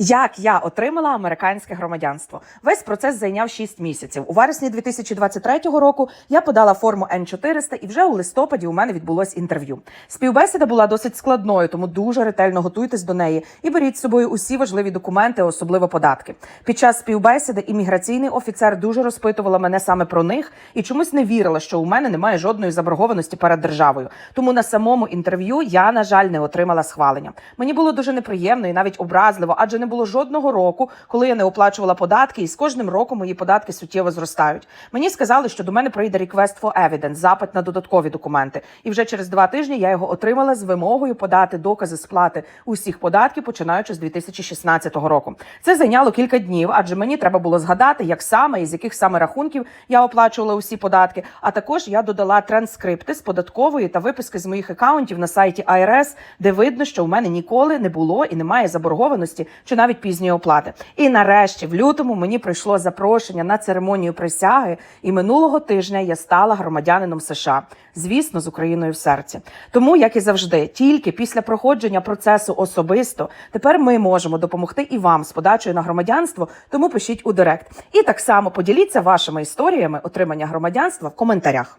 Як я отримала американське громадянство? Весь процес зайняв 6 місяців. У вересні 2023 року я подала форму Н400 і вже у листопаді у мене відбулось інтерв'ю. Співбесіда була досить складною, тому дуже ретельно готуйтесь до неї і беріть з собою усі важливі документи, особливо податки. Під час співбесіди імміграційний офіцер дуже розпитувала мене саме про них і чомусь не вірила, що у мене немає жодної заборгованості перед державою. Тому на самому інтерв'ю я, на жаль, не отримала схвалення. Мені було дуже неприємно і навіть образливо, адже не було жодного року, коли я не оплачувала податки, і з кожним роком мої податки суттєво зростають. Мені сказали, що до мене прийде request for evidence, запит на додаткові документи. І вже через два тижні я його отримала з вимогою подати докази сплати усіх податків, починаючи з 2016 року. Це зайняло кілька днів, адже мені треба було згадати, як саме і з яких саме рахунків я оплачувала усі податки. А також я додала транскрипти з податкової та виписки з моїх акаунтів на сайті IRS, де видно, що у мене ніколи не було і немає заборгованості чи навіть пізньої оплати. І нарешті, в лютому, мені прийшло запрошення на церемонію присяги, і минулого тижня я стала громадянином США, звісно, з Україною в серці. Тому, як і завжди, тільки після проходження процесу особисто тепер ми можемо допомогти і вам з подачею на громадянство. Тому пишіть у директ. І так само поділіться вашими історіями отримання громадянства в коментарях.